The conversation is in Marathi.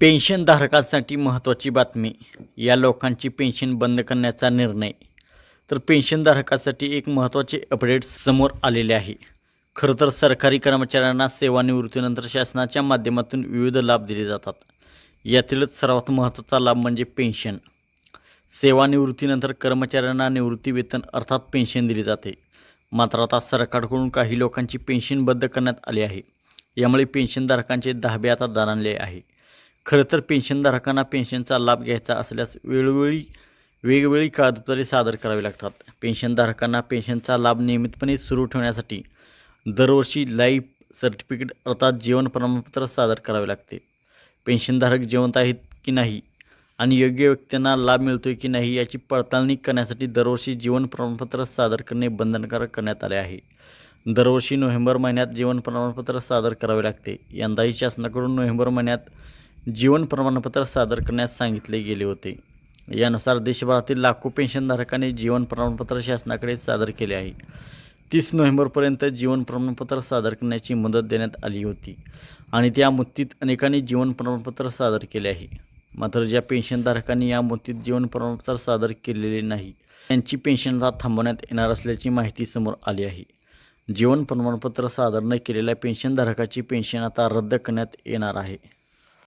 पेन्शनधारकांसाठी महत्त्वाची बातमी या लोकांची पेन्शन बंद करण्याचा निर्णय. तर पेन्शनधारकासाठी एक महत्त्वाचे अपडेट समोर आलेले आहे. खरं तर सरकारी कर्मचाऱ्यांना सेवानिवृत्तीनंतर शासनाच्या माध्यमातून विविध लाभ दिले जातात. यातीलच सर्वात महत्त्वाचा लाभ म्हणजे पेन्शन. सेवानिवृत्तीनंतर कर्मचाऱ्यांना निवृत्ती वेतन अर्थात पेन्शन दिली जाते. मात्र आता सरकारकडून काही लोकांची पेन्शन बंद करण्यात आली आहे. यामुळे पेन्शनधारकांचे धाबे आता दणाणले आहे. खरं तर पेन्शनधारकांना पेन्शनचा लाभ घ्यायचा असल्यास वेळोवेळी वेगवेगळी कागदपत्रे सादर करावी लागतात. पेन्शनधारकांना पेन्शनचा लाभ नियमितपणे सुरू ठेवण्यासाठी दरवर्षी लाईफ सर्टिफिकेट अर्थात जीवन प्रमाणपत्र सादर करावे लागते. पेन्शनधारक जिवंत आहेत की नाही आणि योग्य व्यक्तींना लाभ मिळतोय की नाही याची पडताळणी करण्यासाठी दरवर्षी जीवन प्रमाणपत्र सादर करणे बंधनकारक करण्यात आले आहे. दरवर्षी नोव्हेंबर महिन्यात जीवन प्रमाणपत्र सादर करावे लागते. यंदाही शासनाकडून नोव्हेंबर महिन्यात जीवन प्रमाणपत्र सादर करण्यास सांगितले गेले होते. यानुसार देशभरातील लाखो पेन्शनधारकांनी जीवन प्रमाणपत्र शासनाकडे सादर केले आहे. तीस नोव्हेंबरपर्यंत जीवन प्रमाणपत्र सादर करण्याची मदत देण्यात आली होती आणि त्या मुदतीत अनेकांनी जीवन प्रमाणपत्र सादर केले आहे. मात्र ज्या पेन्शनधारकांनी या मुदतीत जीवन प्रमाणपत्र सादर केलेले नाही त्यांची पेन्शनला थांबवण्यात येणार असल्याची माहिती समोर आली आहे. जीवन प्रमाणपत्र सादर न केलेल्या पेन्शनधारकाची पेन्शन आता रद्द करण्यात येणार आहे.